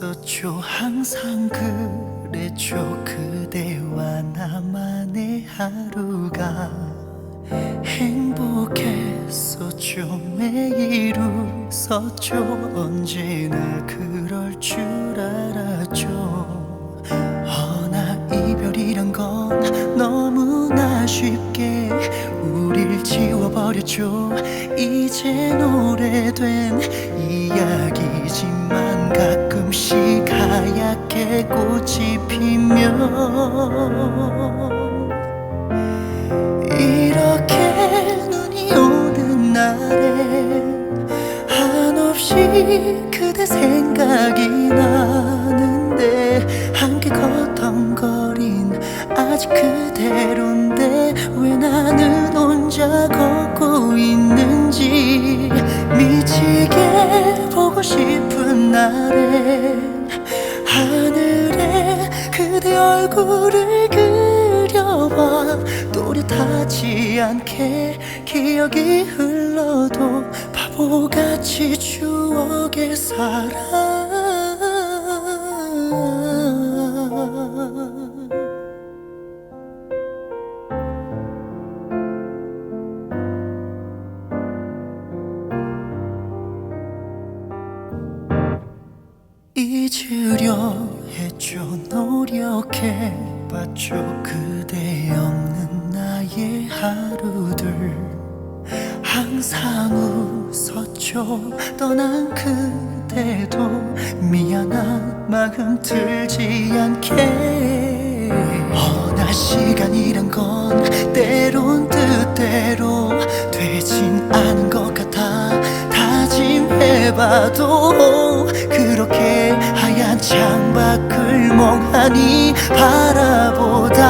함께였었죠. 항상 그랬죠. 그대와 나만의 하루가 행복했었죠. 매일 웃었죠. 언제나 그럴 줄 알았죠. 허나 이별이란 건 너무나 쉽게 우릴 지워버렸죠. 이젠 오래된 이야기지만 가끔씩 하얗게 꽃이 피면 이렇게 눈이 오는 날에 한없이 그대 생각이 나는데 함께 걷던 거린 아직 그대로인데 왜 나는 혼자 걷 날에 하늘에 그대 얼굴을 그려봐 또렷하지 않게 기억이 흘러도 바보같이 추억에 살아 바라보다.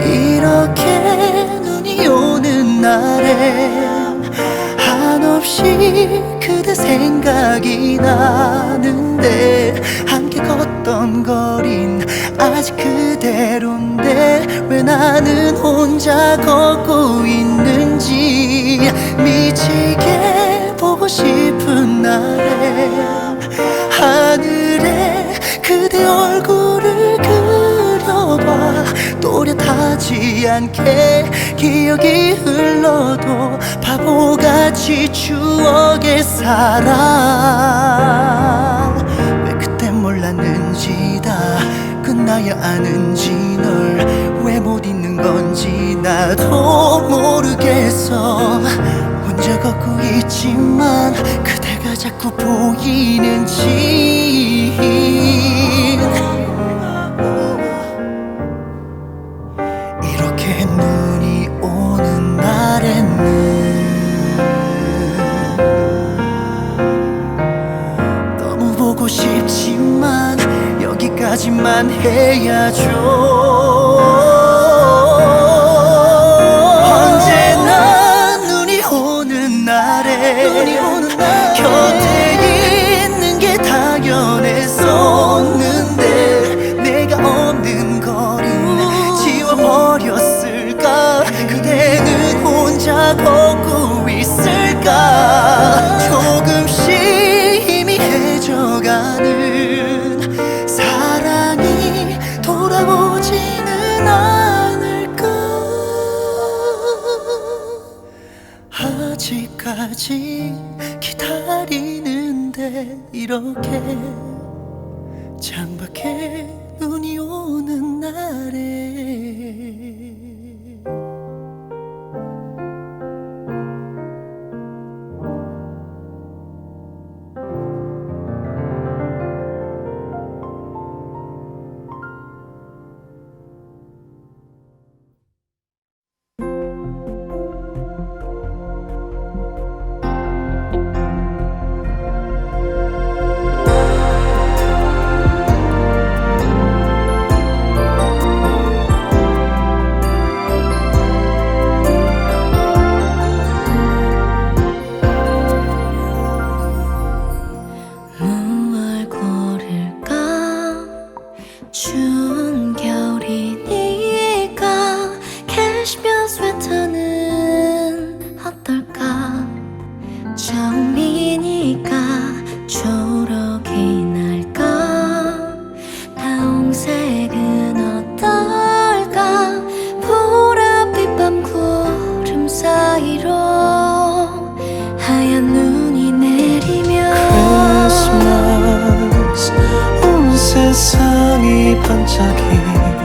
이렇게 눈이 오는 날에 한없이 그대 생각이 나는데 함께 걷던 거린 아직 그대로인데 왜 나는 혼자 걷고 있는지 미치게 보고 싶은 날에 하늘에 그대 얼굴을 그려봐. 또렷하지 않게 기억이 흘러도 바보같이 추억에 살아 왜 그때 몰랐는지 다. 끝나야 아는지 널 왜 못 잊는 건지 나도 모르겠어 혼자 걷고 있지만 그대가 자꾸 보이는지. 이렇게 눈이 오는 날에는 너무 보고 싶지만 여기까지만 해야죠 반짝이네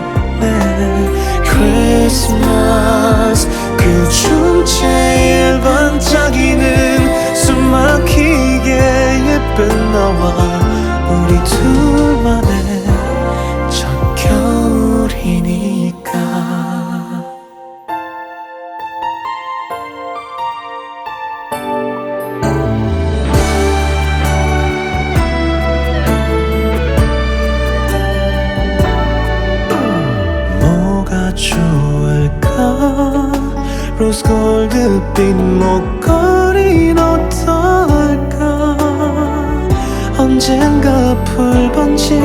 Christmas 그중 제일 반짝이는 숨막히게 예쁜 너와 우리 둘 로즈 골드빛 목걸이는 어떨까 언젠가 풀번지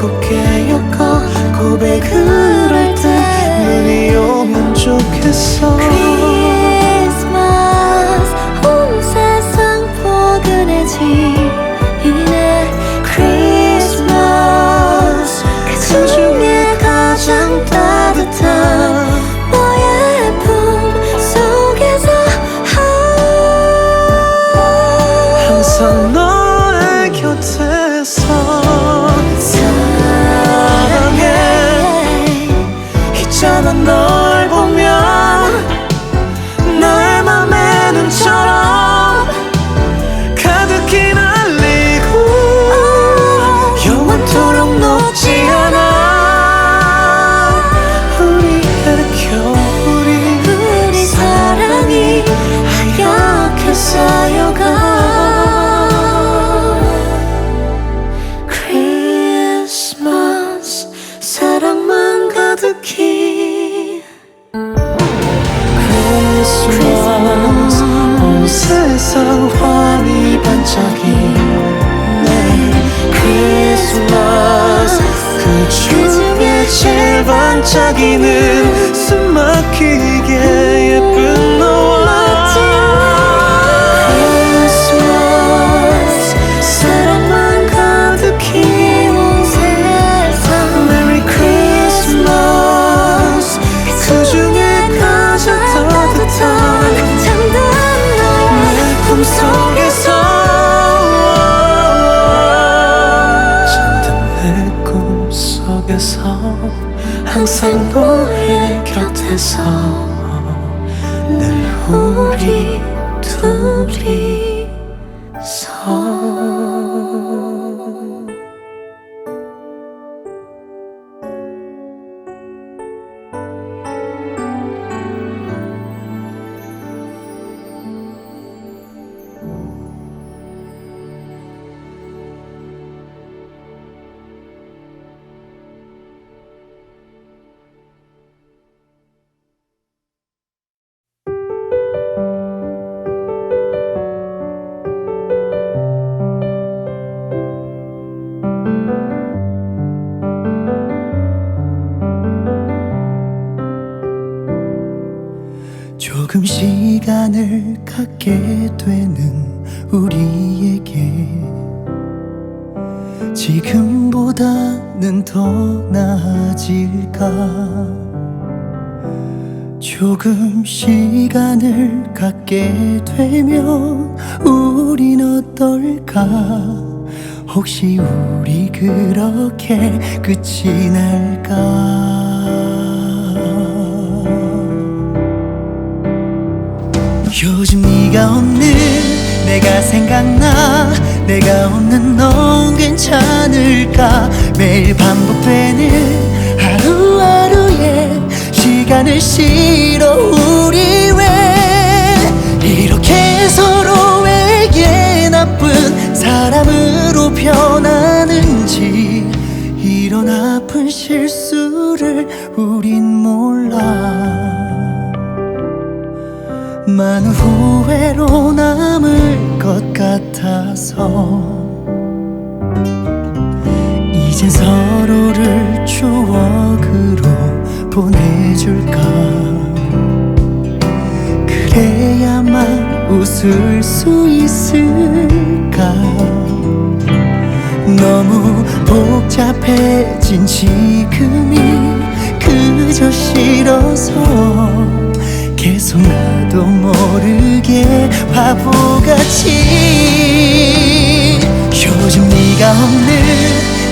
곱게 엮어 고백을 할 때 눈이 오면 좋겠어. 크리스마스 온 세상 포근해지네 크리스마스 그 중에 가장 따뜻한 갖게 되면 우린 어떨까? 혹시 우리 그렇게 끝이 날까? 요즘 네가 없는 내가 생각나? 내가 없는 넌 괜찮을까? 매일 반복되는 하루하루의 시간을 실어 우리 왜 서로에게 나쁜 사람으로 변하는지 이런 아픈 실수를 우린 몰라. 많은 후회로 남을 것 같아서 이젠 서로를 추억으로 보내줄까? 그래야만 웃을 수 있을까? 너무 복잡해진 지금이 그저 싫어서 계속 나도 모르게 바보같이. 요즘 네가 없는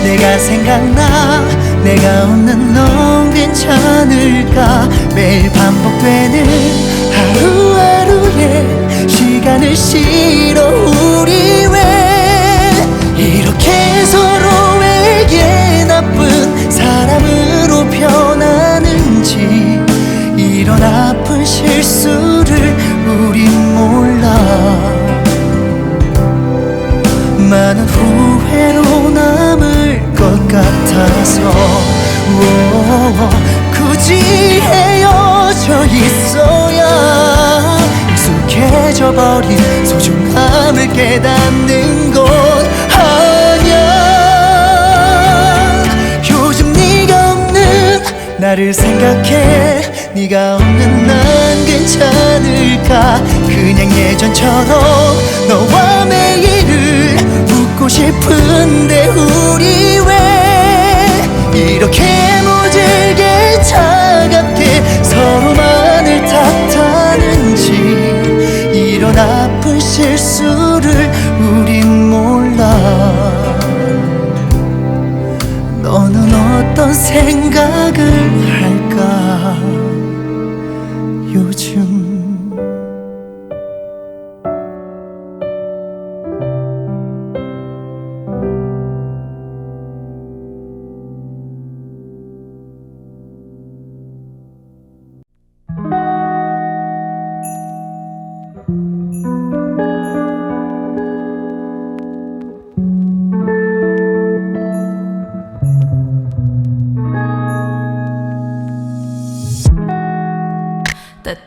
내가 생각나 내가 없는 넌 괜찮을까? 매일 반복되는 하루하루에 시간을 싫어 우리 왜 이렇게 네가 없는 난 괜찮을까? 그냥 예전처럼 너와 매일을 웃고 싶은데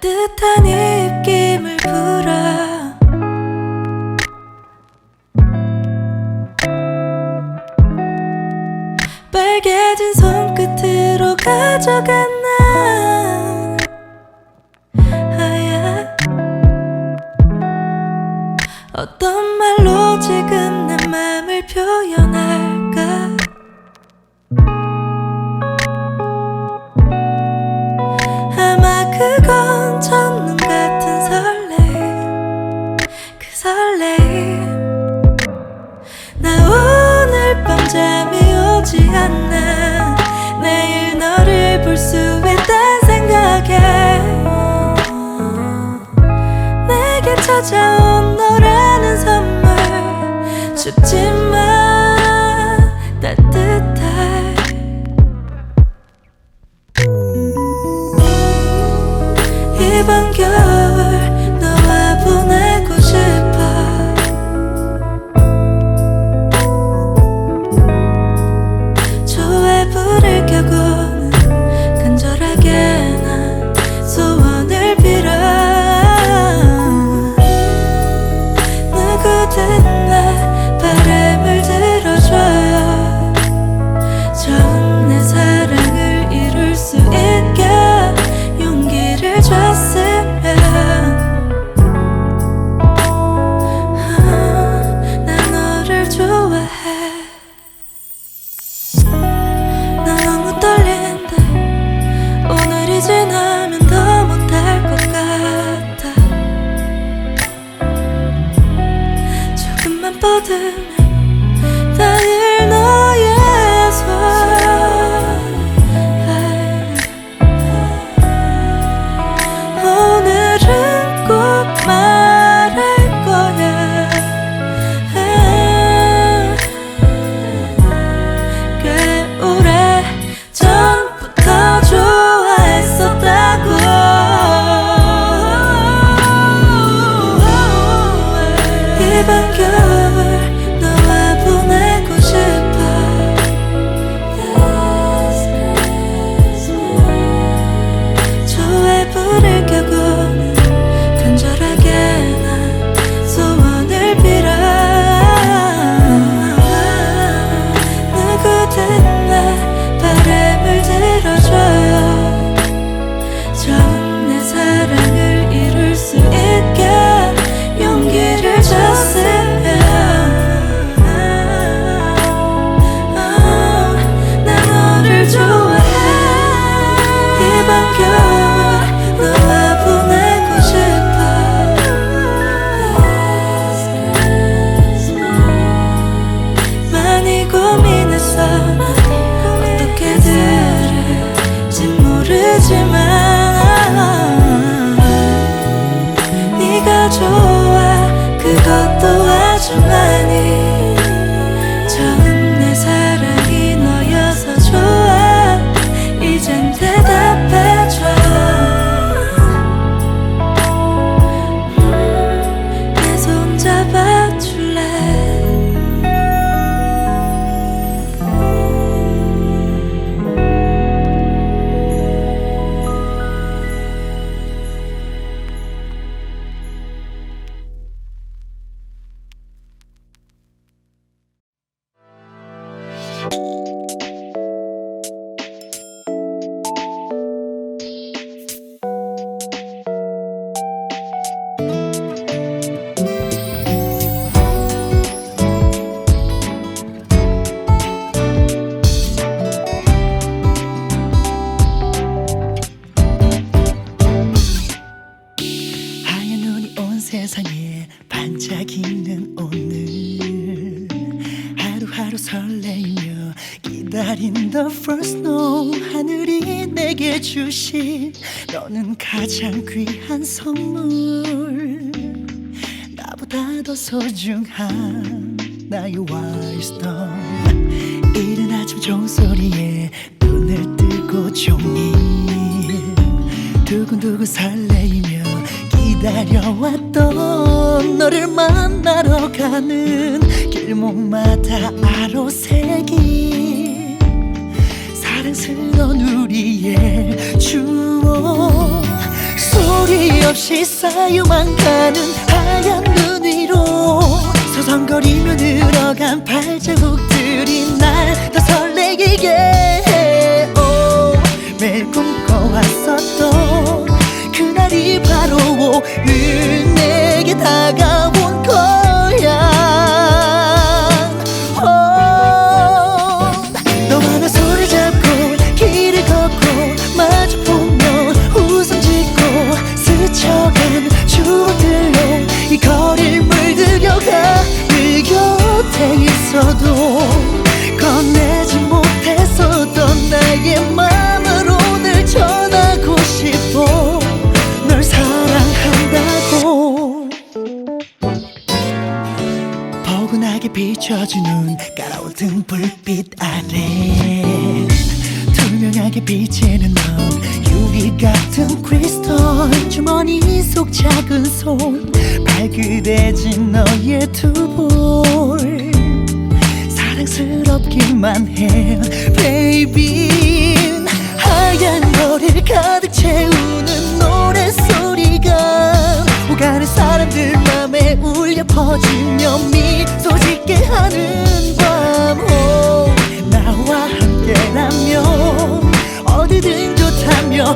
따뜻한 입김을 불어. 빨개진 손끝으로 가져간 我在 더 소중한 나의 와이스톤 이른 아침 종소리에 눈을 뜨고 종일 두근두근 설레이며 기다려왔던 너를 만나러 가는 길목마다 아로새길 사랑스러운 우리의 추억. 소리 없이 쌓여만 가는 하얀 눈 서성거리며 늘어간 발자국들이 날 더 설레게. 해 오, 매일 꿈꿔왔었던 그날이 바로 오늘 내게 다가온 발그레진 너의 두볼. 사랑스럽기만 해 baby. 하얀 거리를 가득 채우는 노래소리가 오가는 사람들 맘에 울려 퍼지며 미소 짓게 하는 밤. 오, 나와 함께라면. 어디든 좋다며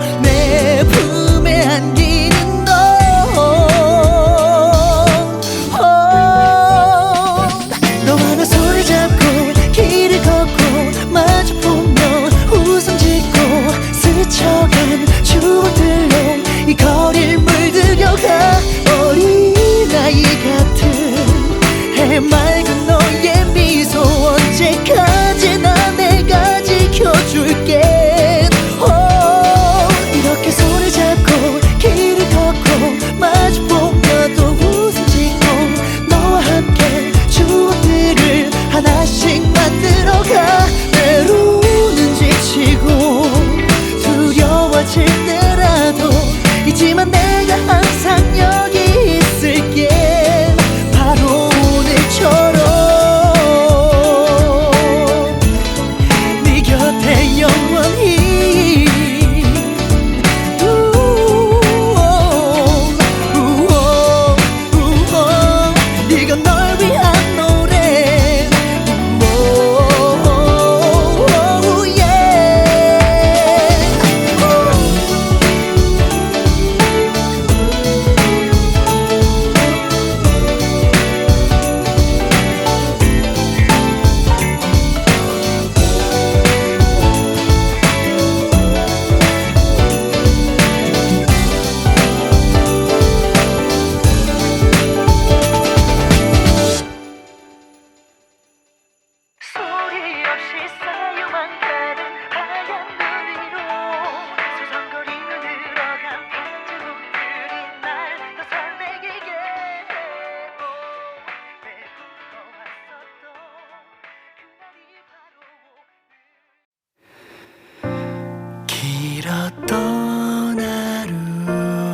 어떤 하루의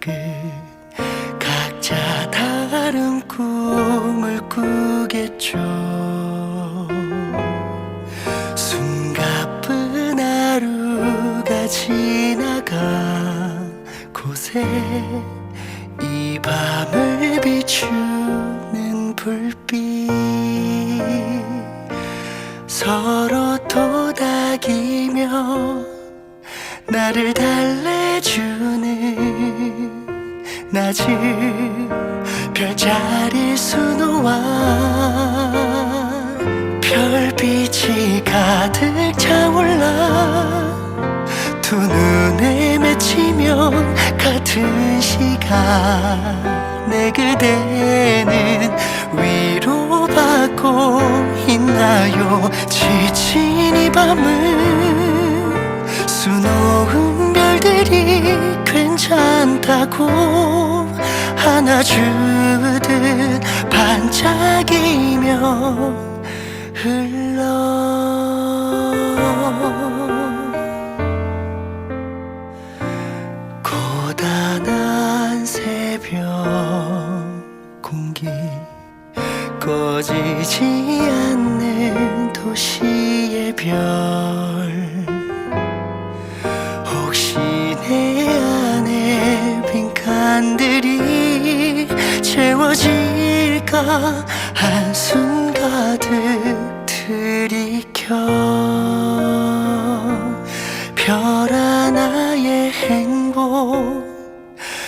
끝. 각자 다른 꿈을 꾸겠죠 같은 시간에 그대는 위로받고 있나요? 지친 이 밤은 수놓은 별들이 괜찮다고 안아주듯 반짝이며 흘 별. 혹시 내 안에 빈칸들이 채워질까? 한숨 가득 들이켜. 별 하나의 행복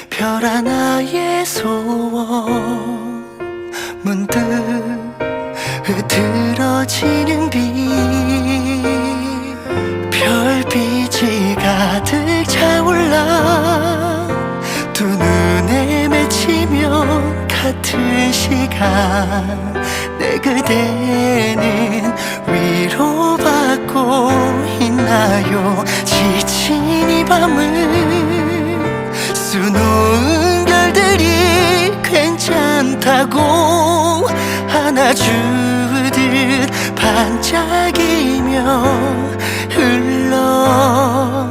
별 하나의 소원 내 그대는 위로받고 있나요? 지친 이 밤은 수놓은 별들이 괜찮다고 안아주듯 반짝이며 흘러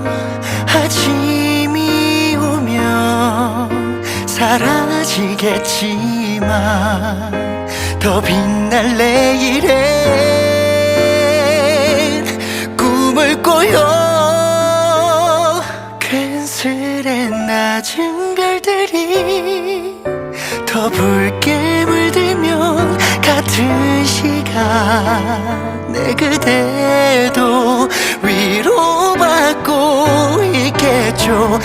아침이 오면 사라지겠지 만더 빛날 내일엔 꿈을 꿔요. 괜스레 낮은 별들이 더 붉게 물들면 같은 시간 내 그대도 위로받고 있겠죠